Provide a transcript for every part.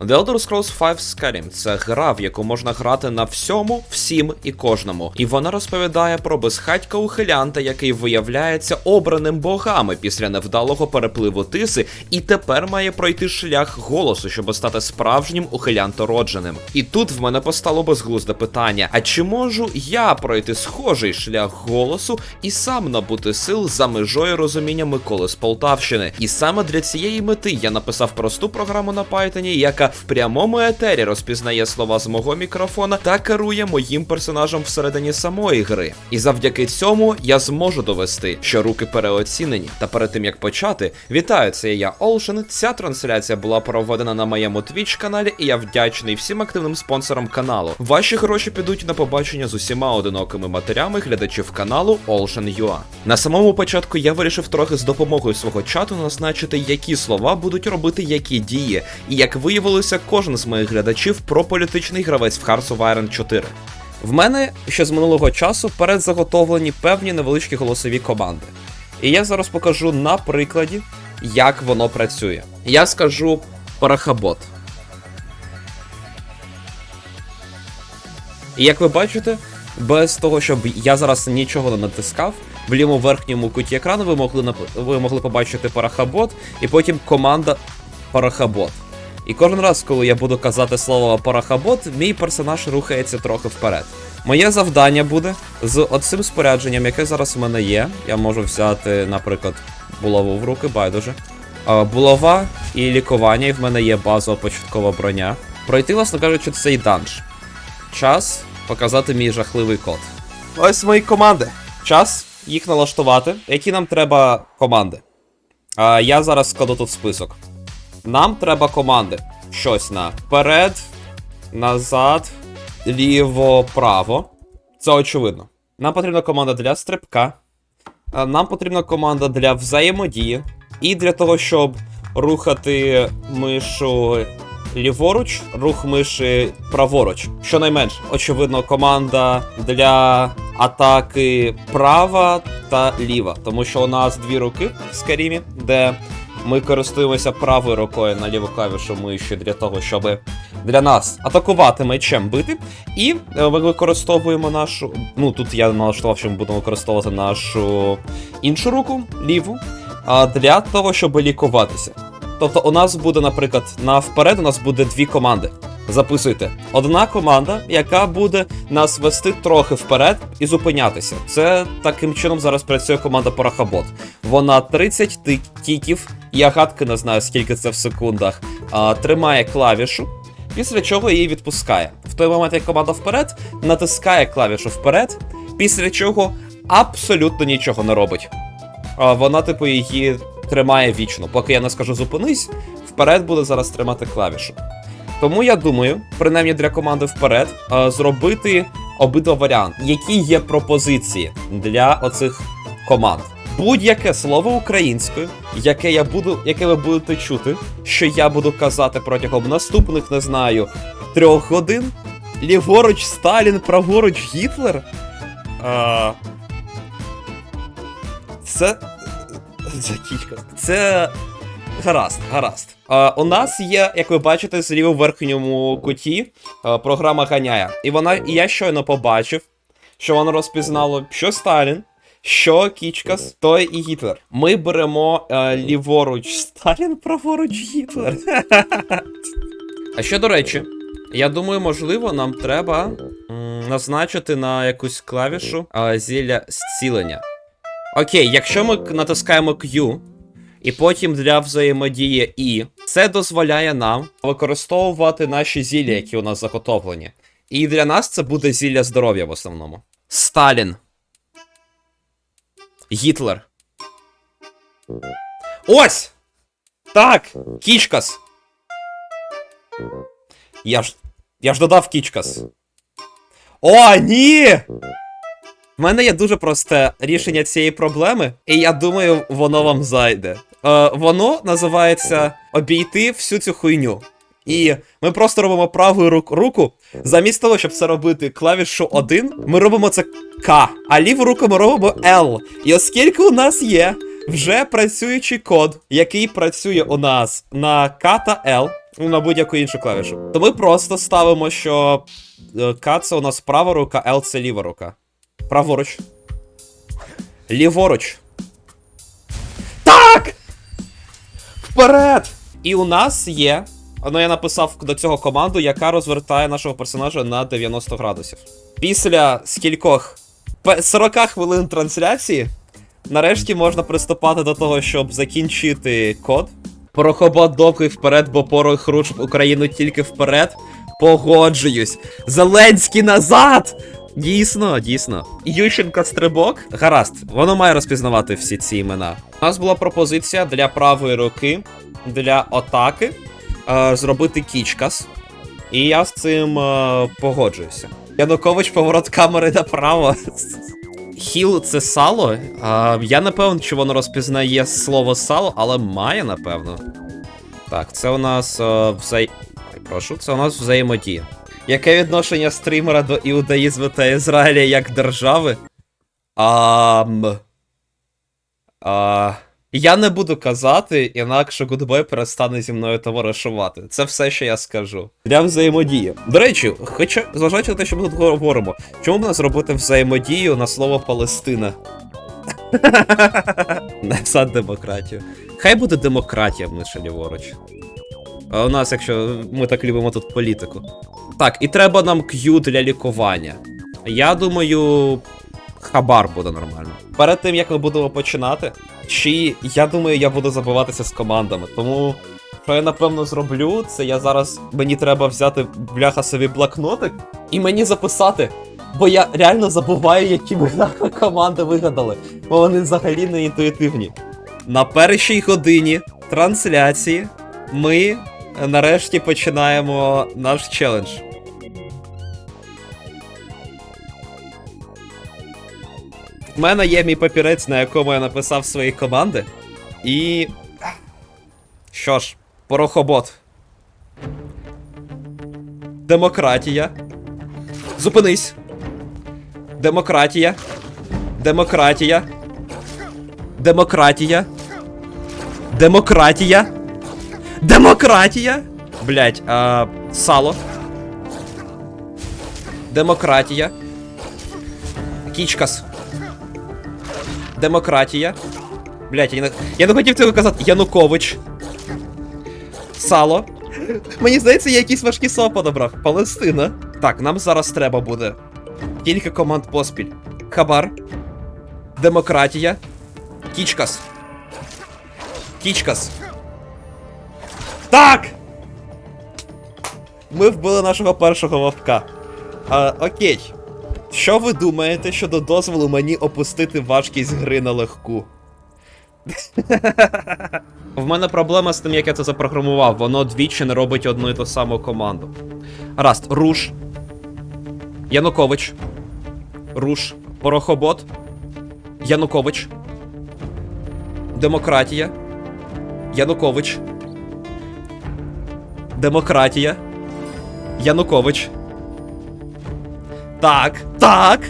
The Elder Scrolls 5 Skyrim – це гра, в яку можна грати на всьому, всім і кожному. І вона розповідає про безхатька ухилянта, який виявляється обраним богами після невдалого перепливу тиси, і тепер має пройти шлях голосу, щоб стати справжнім ухилянтородженим. І тут в мене постало безглузде питання: а чи можу я пройти схожий шлях голосу і сам набути сил за межою розуміння Миколи з Полтавщини? І саме для цієї мети я написав просту програму на Python, яка в прямому етері розпізнає слова з мого мікрофона та керує моїм персонажем всередині самої гри. І завдяки цьому я зможу довести, що руки переоцінені. Та перед тим як почати, вітаю, це я Олшен. Ця трансляція була проведена на моєму Twitch каналі, і я вдячний всім активним спонсорам каналу. Ваші гроші підуть на побачення з усіма одинокими матерями глядачів каналу Olshan.ua. На самому початку я вирішив трохи з допомогою свого чату назначити, які слова будуть робити які дії. І як виявилося, кожен з моїх глядачів прополітичний гравець в Hearts of Iron 4. В мене ще з минулого часу передзаготовлені певні невеличкі голосові команди. І я зараз покажу на прикладі, як воно працює. Я скажу парахабот. І як ви бачите, без того, щоб я зараз нічого не натискав, в лівому верхньому куті екрану ви могли ви могли побачити парахабот, і потім команда парахабот. І кожен раз, коли я буду казати слово парахабот, мій персонаж рухається трохи вперед. Моє завдання буде з оцим спорядженням, яке зараз в мене є. Я можу взяти, наприклад, булаву в руки, байдуже. Булава і лікування, і в мене є базова початкова броня. Пройти, власне кажучи, цей данж. Час показати мій жахливий код. Ось мої команди. Час їх налаштувати. Які нам треба команди? А, я зараз складу тут список. Нам треба команди. Щось на вперед, назад, ліво, право. Це очевидно. Нам потрібна команда для стрибка. Нам потрібна команда для взаємодії. І для того, щоб рухати мишу ліворуч, рух миші праворуч. Щонайменше, очевидно, команда для атаки права та ліва. Тому що у нас дві руки в Скарімі, де ми користуємося правою рукою на ліву клавішу миші для того, щоб для нас атакувати мечем бити. І е, ми використовуємо нашу. Ну тут я налаштував, що ми будемо використовувати нашу іншу руку, ліву, для того, щоб лікуватися. Тобто у нас буде, наприклад, на вперед у нас буде дві команди. Записуйте. Одна команда, яка буде нас вести трохи вперед і зупинятися. Це таким чином зараз працює команда Парахабот. Вона 30 ти- тіків, я гадки не знаю, скільки це в секундах, а, тримає клавішу, після чого її відпускає. В той момент, як команда вперед, натискає клавішу вперед, після чого абсолютно нічого не робить. А, вона, типу, її тримає вічно. Поки я не скажу зупинись, вперед буде зараз тримати клавішу. Тому я думаю, принаймні для команди вперед, зробити обидва варіанти. Які є пропозиції для оцих команд? Будь-яке слово українською, яке я буду, яке ви будете чути, що я буду казати протягом наступних, не знаю, трьох годин. Ліворуч Сталін, праворуч Гітлер. А... Це. Це кічка. Це. Гаразд, гаразд. Е, у нас є, як ви бачите, зліва в верхньому куті е, програма ганяє. І вона, і я щойно побачив, що воно розпізнало, що Сталін, що Кічкас, той і Гітлер. Ми беремо е, ліворуч Сталін, праворуч Гітлер. а ще до речі, я думаю, можливо, нам треба м, назначити на якусь клавішу е, зілля зцілення. Окей, якщо ми натискаємо Q, і потім для взаємодії І, це дозволяє нам використовувати наші зілля, які у нас заготовлені. І для нас це буде зілля здоров'я в основному. Сталін. Гітлер. Ось! Так! Кічкас! Я ж. Я ж додав Кічкас. О, ні! В мене є дуже просте рішення цієї проблеми, і я думаю, воно вам зайде. Е, воно називається обійти всю цю хуйню. І ми просто робимо правою рук- руку. Замість того, щоб це робити клавішу 1, ми робимо це К, а ліву руку ми робимо L. І оскільки у нас є вже працюючий код, який працює у нас на К та L, Ну, на будь-яку іншу клавішу. То ми просто ставимо, що е, К це у нас права рука, Л це ліва рука. Праворуч. Ліворуч. Так! Вперед! І у нас є. Ну, я написав до цього команду, яка розвертає нашого персонажа на 90 градусів. Після скількох 40 хвилин трансляції, нарешті можна приступати до того, щоб закінчити код. Порохобот довгий вперед, бо порох руш в Україну тільки вперед. Погоджуюсь. Зеленський назад! Дійсно, дійсно. Ющенка стрибок. Гаразд, воно має розпізнавати всі ці імена. У нас була пропозиція для правої руки, для атаки, зробити кічкас. І я з цим е, погоджуюся. Янукович поворот камери направо. Хіл це сало. А, я не певен, чи воно розпізнає слово сало, але має, напевно. Так, це у нас е, взай... Прошу, це у нас взаємодія. Яке відношення стрімера до іудаїзму та Ізраїля як держави? Ам... А... Я не буду казати, інакше Гудбой перестане зі мною товаришувати. Це все, що я скажу. Для взаємодії. До речі, хоча, зважаючи на те, що ми тут говоримо, чому б не зробити взаємодію на слово Палестина? Не за демократію. Хай буде демократія, Миша ліворуч. А у нас, якщо ми так любимо тут політику. Так, і треба нам Q для лікування. Я думаю, хабар буде нормально. Перед тим як ми будемо починати, чи я думаю, я буду забиватися з командами. Тому, що я напевно зроблю, це я зараз мені треба взяти бляха собі блокнотик і мені записати. Бо я реально забуваю, які нахуй команди вигадали, бо вони взагалі не інтуїтивні. На першій годині трансляції ми е, нарешті починаємо наш челендж. У мене є мій папірець, на якому я написав свої команди. І. Що ж, порохобот. Демократія. Зупинись. Демократія. Демократія. Демократія. Демократія. Демократія. Блять, а, сало. Демократія. Кічкас. Демократія. Блять, я не, я не хотів цього казати. Янукович. Сало. Мені здається, я якісь важкі слова подобрав. Палестина. Так, нам зараз треба буде. Кілька команд поспіль. Хабар. Демократія. Кічкас. Кічкас. Так! Ми вбили нашого першого вовка. А, окей. Що ви думаєте щодо дозволу мені опустити важкість гри на легку? В мене проблема з тим, як я це запрограмував. Воно двічі не робить одну і ту саму команду. Раст, руш. Янукович. Руш. Порохобот. Янукович. Демократія. Янукович. Демократія. Янукович. Так, так.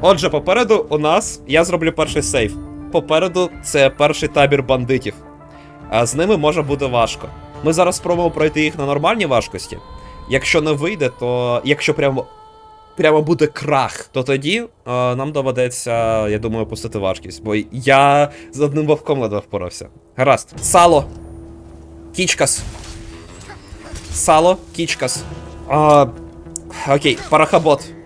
Отже, попереду у нас я зроблю перший сейф. Попереду це перший табір бандитів. А з ними може бути важко. Ми зараз спробуємо пройти їх на нормальній важкості. Якщо не вийде, то якщо прямо. Прямо буде крах, то тоді е, нам доведеться, я думаю, опустити важкість, бо я з одним вовком ледве впорався. Гаразд. Сало. Кічкас. Сало, кічкас. А, окей, парахабот.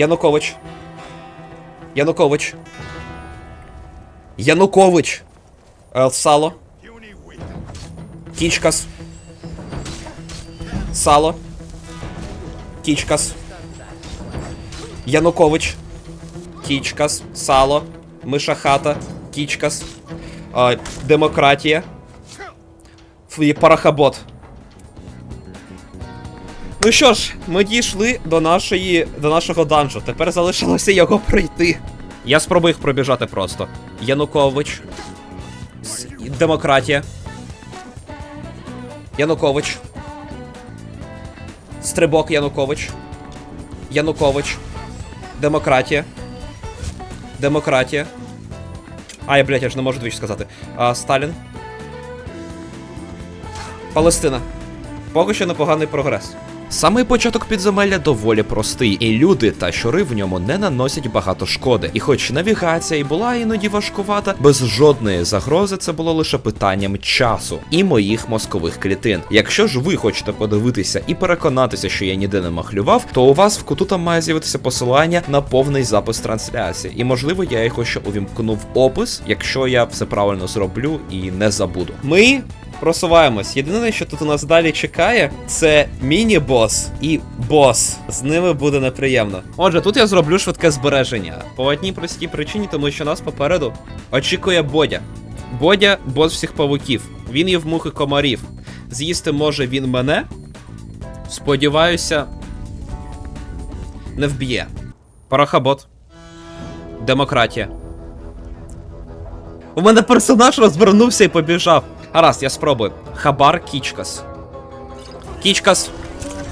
Янукович. Янукович. Янукович. Е, Сало. Кічкас. Сало. Кічкас. Янукович. Кічкас. Сало. Миша хата. Кічкас. Е, демократія. Парахабот. Ну що ж, ми дійшли до нашої до нашого данжу. Тепер залишилося його пройти. Я спробую їх пробіжати просто. Янукович. Демократія. Янукович. Стрибок Янукович. Янукович. Демократія. Демократія. А, я, блядь, я ж не можу двічі сказати. А, Сталін. Палестина. Поки що непоганий прогрес. Самий початок підземелля доволі простий, і люди та щури в ньому не наносять багато шкоди. І хоч навігація і була іноді важкувата, без жодної загрози це було лише питанням часу і моїх мозкових клітин. Якщо ж ви хочете подивитися і переконатися, що я ніде не махлював, то у вас в куту там має з'явитися посилання на повний запис трансляції. І можливо я його ще увімкну в опис, якщо я все правильно зроблю і не забуду. Ми просуваємось. Єдине, що тут у нас далі чекає, це міні-бос і бос. З ними буде неприємно. Отже, тут я зроблю швидке збереження. По одній простій причині, тому що нас попереду очікує Бодя. Бодя бос всіх павуків. Він є в мухи комарів. З'їсти може він мене. Сподіваюся, не вб'є. Парахабот. Демократія. У мене персонаж розвернувся і побіжав. Гаразд, я спробую. Хабар Кічкас. Кічкас.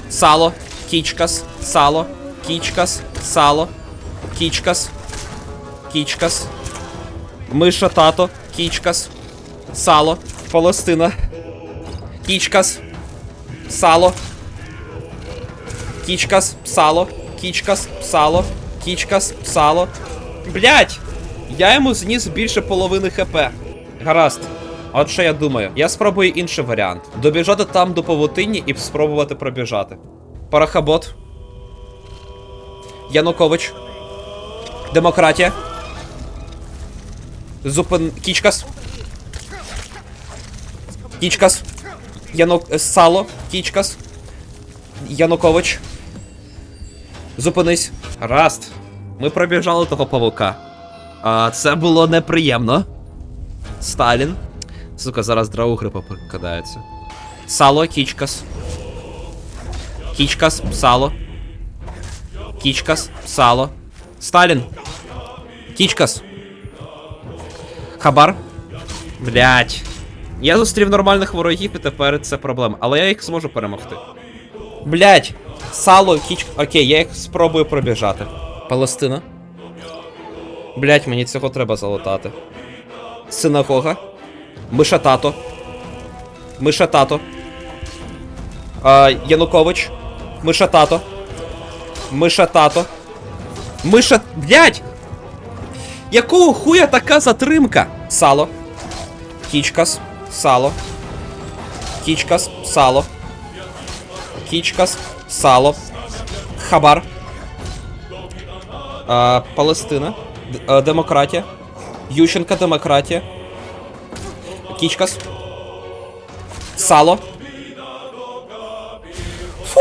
Сало. Кічкас. Сало. Кічкас. Сало. Кічкас. Кічкас. Миша тато. Кічкас. Сало. Палестина. Кічкас. Сало. Кічкас. Сало. Кічкас. Сало. Кічкас. Сало. Блять! Я йому зніс більше половини хп. Гаразд. От що я думаю. Я спробую інший варіант. Добіжати там до павутинні і спробувати пробіжати. Парахабот. Янукович. Демократія. Зупин. Кічкас. Кічкас. Янук. е, Сало. Кічкас. Янукович. Зупинись. Раст. Ми пробіжали того павука. А, це було неприємно. Сталін. Сука, зараз драугри попадаються. Сало, кічкас. Кічкас, сало. Кічкас, сало. Сталін. Кічкас. Хабар. Блять. Я зустрів нормальних ворогів і тепер це проблема. Але я їх зможу перемогти. Блять. Сало, кіч. Окей, я їх спробую пробіжати. Палестина. Блять, мені цього треба залутати. Синагога. Миша тато. Миша тато. А, Янукович. Миша тато. Миша тато. Миша. Блять! Якого хуя така затримка? Сало. Кічкас. Сало. Кічкас. Сало. Кічкас. Сало. Хабар. А, Палестина. Демократія. Ющенка демократія. Кічкас. Сало. Фу!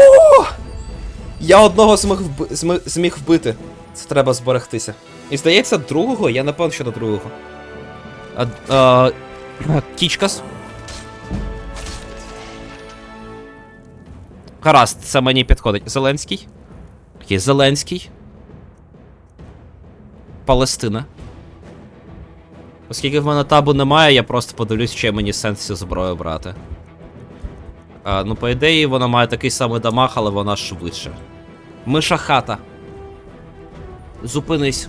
Я одного зміг, зми- зміг вбити. Це треба зберегтися. І здається, другого, я не певен, що до другого. А, а, Кічкас. Гаразд, це мені підходить. Зеленський. Окей, Зеленський. Палестина. Оскільки в мене табу немає, я просто подивлюсь, чи мені сенс цю зброю брати. А, ну, по ідеї, вона має такий самий дамаг, але вона швидше. Миша хата. Зупинись.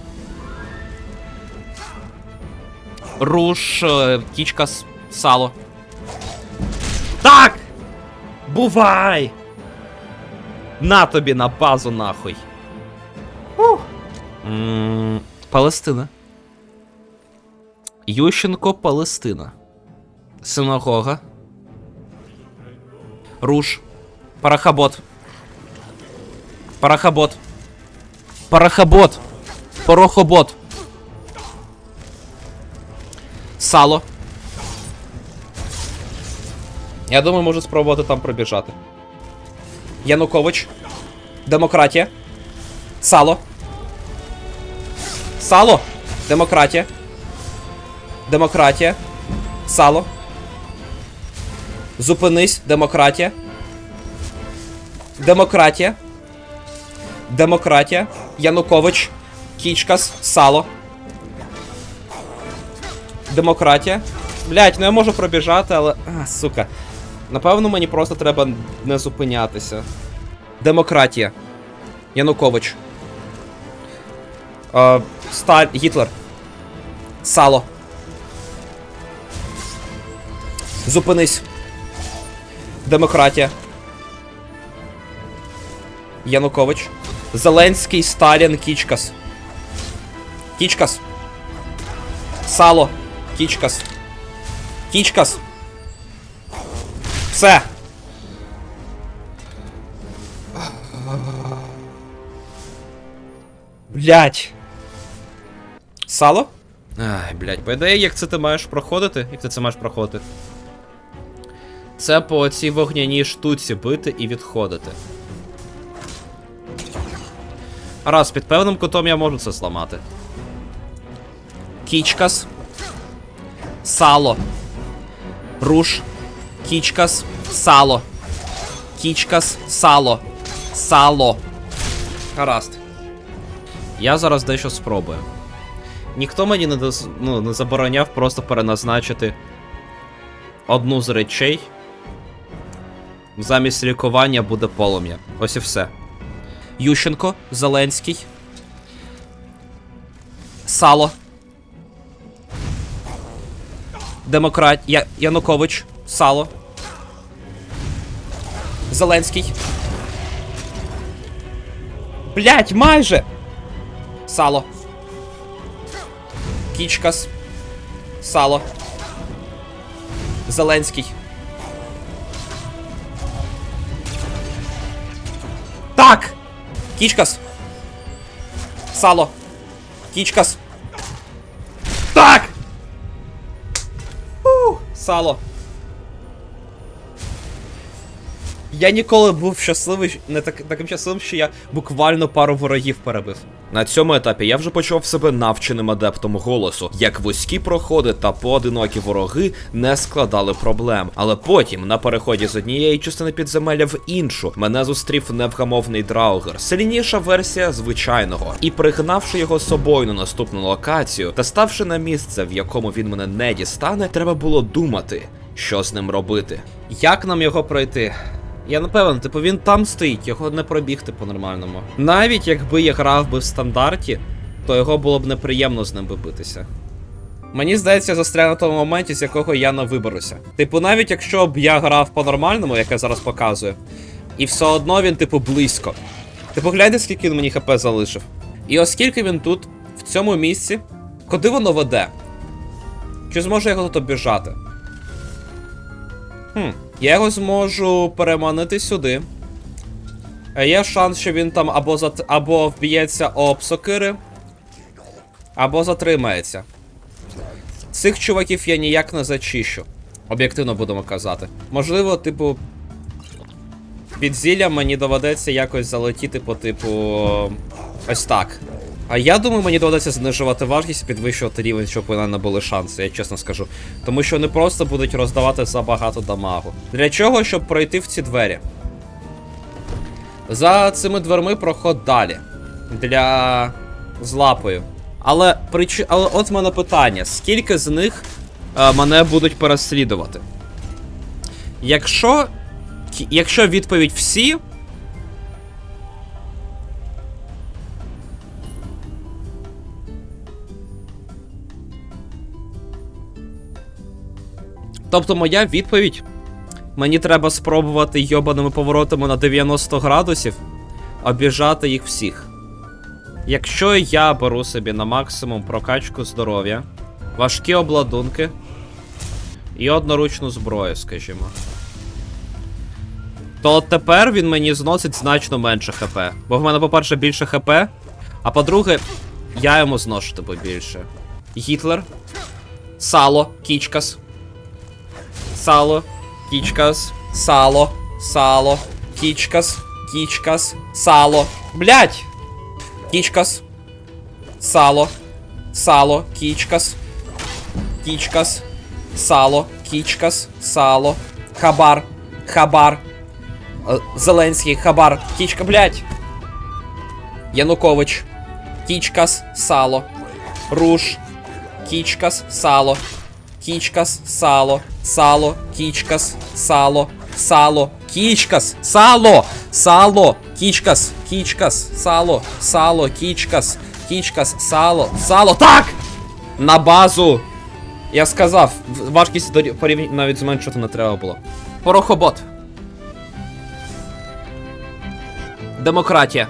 Руш, е, кічка с- сало. Так! Бувай! На тобі на базу нахуй. Ух. М, Палестина. Ющенко Палестина. Синагога. Руш. Парахабот. Парахабот. Парахабот. Порохобот. Сало. Я думаю, можу спробувати там пробіжати. Янукович. Демократія. Сало. Сало. Демократія. Демократія. Сало. Зупинись. Демократія. Демократія. Демократія. Янукович. Кічкас. Сало. Демократія. Блять, ну я можу пробіжати, але. А, сука. Напевно, мені просто треба не зупинятися. Демократія. Янукович. Е, Сталь. Гітлер. Сало. Зупинись. Демократія. Янукович. Зеленський, Сталін, Кічкас. Кічкас. Сало. Кічкас. Кічкас. Все. Блять. Сало? Ай, блять, по ідеї, як це ти маєш проходити? Як ти це маєш проходити? Це по цій вогняній штуці бити і відходити. Раз, під певним кутом я можу це зламати. Кічкас. Сало. Руш. Кічкас. Сало. Кічкас. Сало. Сало. Гаразд. Я зараз дещо спробую. Ніхто мені не, доз... ну, не забороняв просто переназначити одну з речей. Замість лікування буде полум'я. Ось і все. Ющенко, Зеленський. Сало. Демократ. Я... Янукович. Сало. Зеленський. Блять, майже! Сало. Кічкас. Сало. Зеленський. Кічкас. Сало. Кічкас. Так! Фу, сало. Я ніколи був щасливий, не так, таким щасливим, що я буквально пару ворогів перебив. На цьому етапі я вже почув себе навченим адептом голосу, як вузькі проходи та поодинокі вороги не складали проблем. Але потім, на переході з однієї частини підземелля в іншу, мене зустрів невгамовний драугер, сильніша версія звичайного. І пригнавши його собою на наступну локацію та ставши на місце, в якому він мене не дістане, треба було думати, що з ним робити. Як нам його пройти? Я напевно, типу, він там стоїть, його не пробігти по-нормальному. Навіть якби я грав би в стандарті, то його було б неприємно з ним би битися. Мені здається, застряг на тому моменті, з якого я не виберуся. Типу, навіть якщо б я грав по-нормальному, як я зараз показую, і все одно він, типу, близько. Ти погляньте, скільки він мені хп залишив. І оскільки він тут, в цьому місці, куди воно веде? Чи зможу я його тут обіжати? Хм, я його зможу переманити сюди. Е, Є шанс, що він там або зат... або вб'ється об сокири, або затримається. Цих чуваків я ніяк не зачищу. Об'єктивно будемо казати. Можливо, типу. Під зілля мені доведеться якось залетіти по типу. Ось так. А я думаю, мені доведеться знижувати важкість і підвищувати рівень, щоб у мене були шанси, я чесно скажу. Тому що вони просто будуть роздавати забагато дамагу. Для чого, щоб пройти в ці двері? За цими дверми проход далі. Для. з лапою. Але прич... Але от в мене питання: скільки з них е, мене будуть переслідувати? Якщо. Якщо відповідь всі, Тобто моя відповідь. Мені треба спробувати йобаними поворотами на 90 градусів обіжати їх всіх. Якщо я беру собі на максимум прокачку здоров'я, важкі обладунки і одноручну зброю, скажімо. То тепер він мені зносить значно менше хп. Бо в мене, по-перше, більше хп, а по-друге, я йому зношу типу більше. Гітлер. Сало, Кічкас. Сало, кічкас, сало, сало, кічкас, кічкас, сало. Блять! Кічкас. Сало. Сало, кічкас. Кічкас. Сало, кічкас, сало. Хабар. Хабар. Е, Зеленський, хабар. Кічка, блять. Янукович. Кічкас, сало. Руш. Кічкас, сало кічкас, сало, сало, кічкас, сало, сало, кічкас, сало, сало, кічкас, кічкас, сало, сало, кічкас, кічкас, сало, сало. Так! На базу! Я сказав, важкість порівняно навіть зменшувати не треба було. Порохобот. Демократія.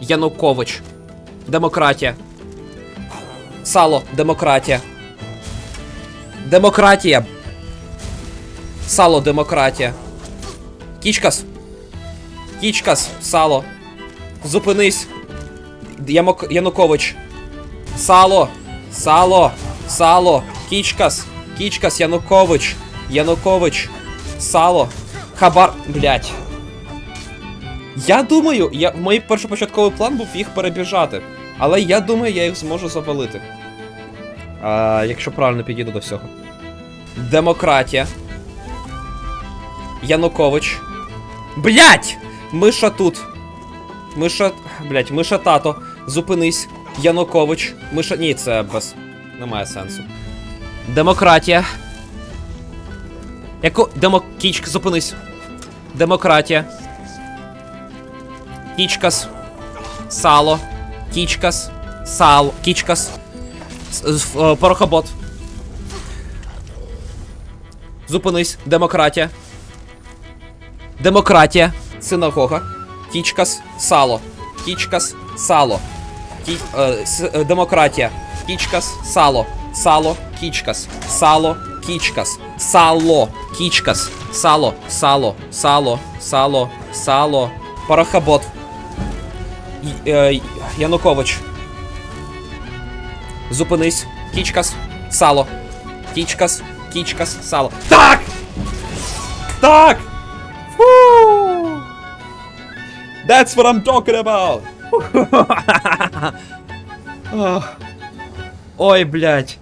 Янукович. Демократія. Сало. Демократія. Демократія. Сало. Демократія. Кічкас. Кічкас. Сало. Зупинись. Ямок... Янукович. Сало. Сало. Сало. Кічкас. Кічкас. Янукович. Янукович. Сало. Хабар. Блять. Я думаю, я, мій першопочатковий план був їх перебіжати. Але я думаю, я їх зможу завалити. А, якщо правильно підійду до всього. Демократія. Янукович. Блять! Миша тут. Миша. Блять, Миша тато. Зупинись. Янукович. Миша. Ні, це без. Немає сенсу. Демократія. Яку. Демо... Кічка, зупинись. Демократія. Кічкас. Сало. Кічкас. Сало. Кічкас. Е, Порохобот. Зупинись. Демократія. Демократія. Синагога. Кічкас. Сало. Кічкас. Сало. Кі... е, е, демократія. Кічкас. Сало. Сало. Кічкас. Сало. Кічкас. Сало. Кічкас. Сало. Сало. Сало. Сало. Сало. Порохобот. Й- е, Янукович. Зупинись. Кічкас. Сало. Кічкас. Кічкас. Сало. Так! Так! Фу! That's what I'm talking about! Ой, блядь.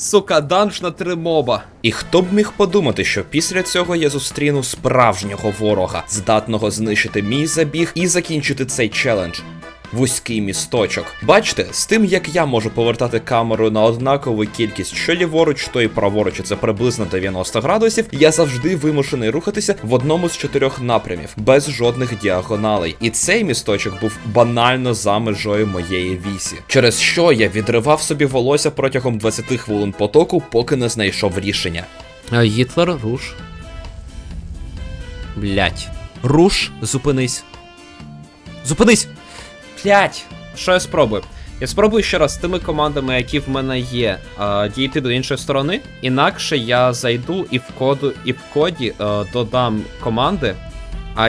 Сука, данж на три моба. І хто б міг подумати, що після цього я зустріну справжнього ворога, здатного знищити мій забіг і закінчити цей челендж. Вузький місточок. Бачите, з тим як я можу повертати камеру на однакову кількість що ліворуч, то і праворуч, це приблизно 90 градусів, я завжди вимушений рухатися в одному з чотирьох напрямів, без жодних діагоналей. І цей місточок був банально за межою моєї вісі, через що я відривав собі волосся протягом 20 хвилин потоку, поки не знайшов рішення. Гітлер, руш. Блять. Руш, зупинись. Зупинись! Блять! Що я спробую? Я спробую ще раз з тими командами, які в мене є, дійти до іншої сторони. Інакше я зайду і в коду, і в коді е, додам команди,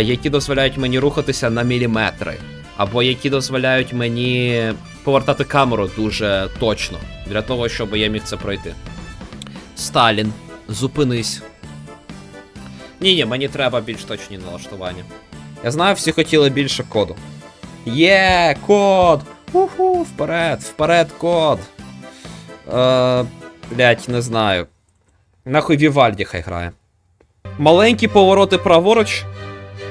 які дозволяють мені рухатися на міліметри. Або які дозволяють мені повертати камеру дуже точно. Для того, щоб я міг це пройти. Сталін, зупинись. Ні, ні, мені треба більш точні налаштування. Я знаю, всі хотіли більше коду. Є, код! Уху, вперед, вперед, код. Е, блять, не знаю. Нахуй Вівальді хай грає. Маленькі повороти праворуч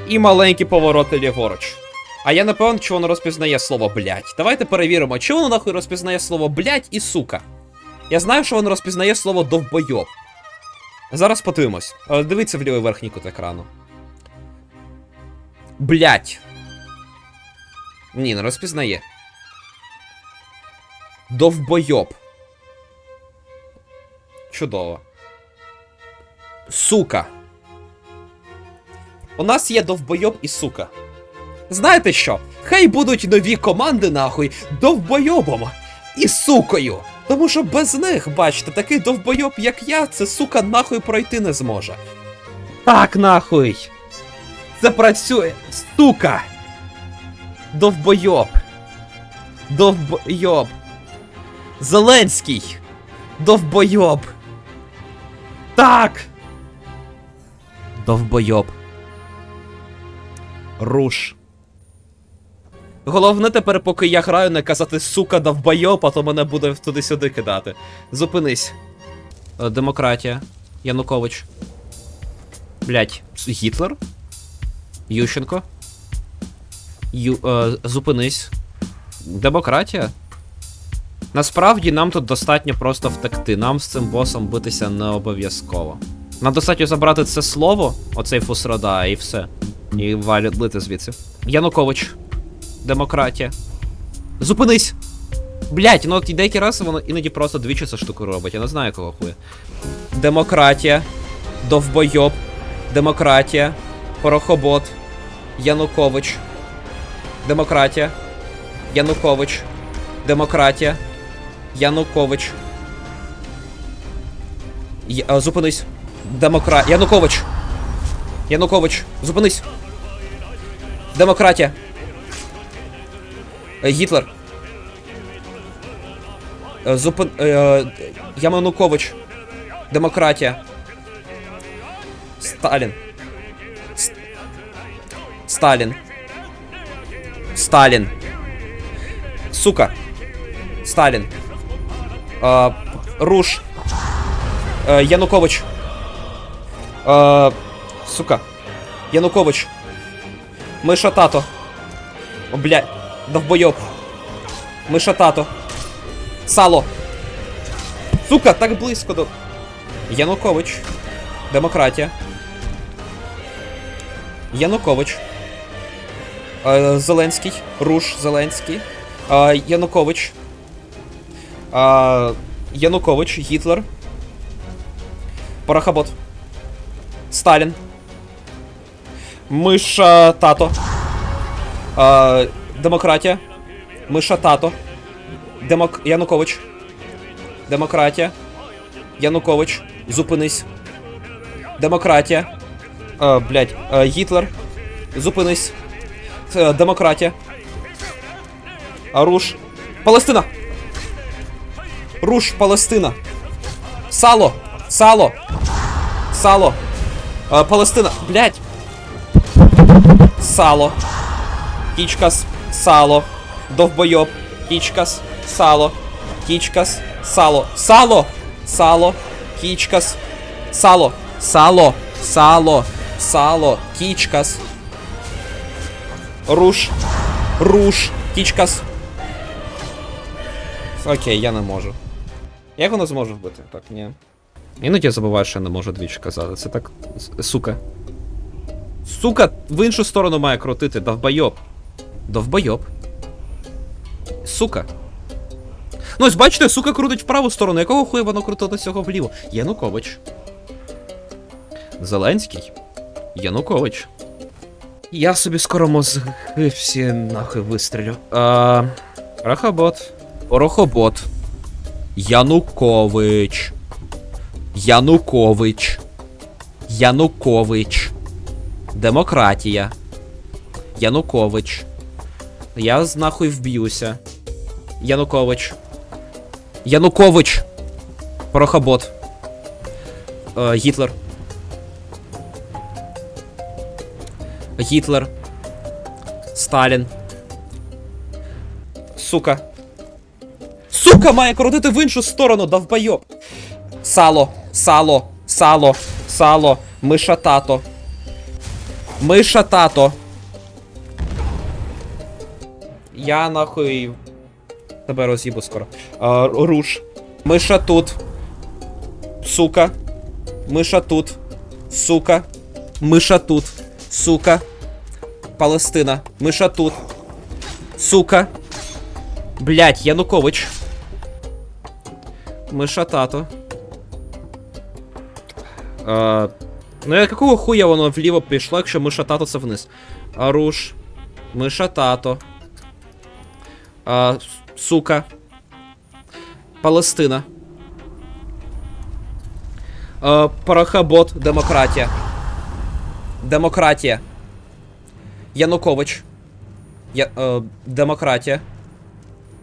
і маленькі повороти ліворуч. А я не певен, чи воно розпізнає слово блять. Давайте перевіримо, чи воно нахуй розпізнає слово блять і сука. Я знаю, що воно розпізнає слово довбойоб. Зараз подивимось. Е, Дивіться в лівий верхній кут екрану. Блять. Ні, не розпізнає. Довбойоб. Чудово. Сука. У нас є довбойоб і сука. Знаєте що? Хай будуть нові команди, нахуй, довбойобом і сукою. Тому що без них, бачите, такий довбойоб, як я, це сука нахуй пройти не зможе. Так, нахуй. Це працює, сука. Довбойоб. Довбойоб. Зеленський. Довбойоб. Так. Довбойоб. Руш. Головне тепер, поки я граю, не казати сука довбойоб, а то мене буде туди-сюди кидати. Зупинись. Е, Демократія. Янукович. Блять, Гітлер? Ющенко? Ю, е, зупинись. Демократія? Насправді нам тут достатньо просто втекти. Нам з цим босом битися не обов'язково. Нам достатньо забрати це слово, оцей фусрода, і все. І валити звідси. Янукович. Демократія. Зупинись! Блять, ну от деякі рази воно іноді просто двічі цю штуку робить. Я не знаю кого хуя. Демократія. Довбойоб. Демократія. Порохобот. Янукович. Демократія. Янукович. Демократія. Янукович. Я, зупинись. Демокра... Янукович. Янукович. Зупинись. Демократія. Е, Гітлер. Е, Зупин... Е, Яманукович. Демократія. Сталін. Сталін. Сталін. Сука. Сталін. Е, Руш. Е, Янукович. Е, сука. Янукович. Миша тато. О, бля. Довбойоб. Миша тато. Сало. Сука, так близько до. Янукович. Демократія. Янукович. Е, Зеленський. Руш Зеленський. Е, Янукович. Е, Янукович. Гітлер. Порохобот. Сталін. Миша тато. Демократія. Миша тато. Демок... Янукович. Демократія. Янукович. Зупинись. Демократія. Блядь. Е, Гітлер. Зупинись. Е, демократія. Руш. Палестина. Руш, Палестина. Сало. Сало. Сало. Е, Палестина. Блядь. Сало. Кічкас. Сало. Довбойоб. Кічкас. Сало. Кічкас. Сало. Сало. Сало. Кічкас. Сало. Сало. Сало. Сало. Кічкас. Руш. Руш. Кічкас. Окей, я не можу. Як воно зможе вбити? Так, ні. Іноді я забуваю, що я не можу двічі казати. Це так. Сука. Сука, в іншу сторону має крутити, довбойоб. Довбойоб. Сука. Ну ось бачите, сука крутить в праву сторону. Якого хуя воно крутило цього вліво? Янукович. Зеленський. Янукович. Я собі скоро мозги всі нахуй вистрілю. А, Рахобот. Порохобот. Янукович. Янукович. Янукович. Демократія. Янукович. Я з нахуй вб'юся. Янукович. Янукович. Порохобот. Е, Гітлер. Гітлер. Сталін. Сука. Сука, має крутити в іншу сторону, довбойоб. Сало, сало, сало, сало, миша тато. Миша тато. Я нахуй. Тебе роз'їбу скоро. А, руш. Миша тут. Сука. Миша тут. Сука. Миша тут. Сука. Палестина. Миша тут. Сука. Блять, Янукович. Миша тато. А, ну якого хуя воно вліво пішло, якщо миша тато це вниз? Аруш. Миша тато. А, сука. Палестина. А, Порохобот. Демократія. Демократія. Янукович. Я, е, демократія.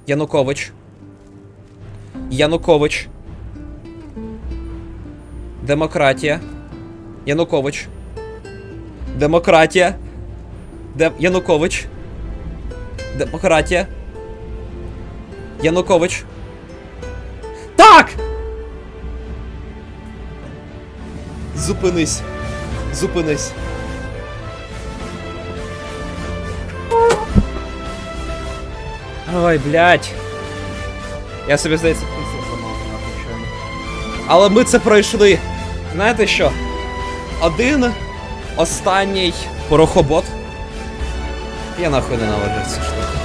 Янукович. Янукович. Демократія. Янукович. Демократія. Де... Янукович. Демократія. Янукович. Так! Зупинись. Зупинись. Ой, блядь. Я собі здається пиздец замовив, нахуй. Але ми це пройшли. Знаєте що? Один останній порохобот. Я нахуй ненавиджу цю штуку.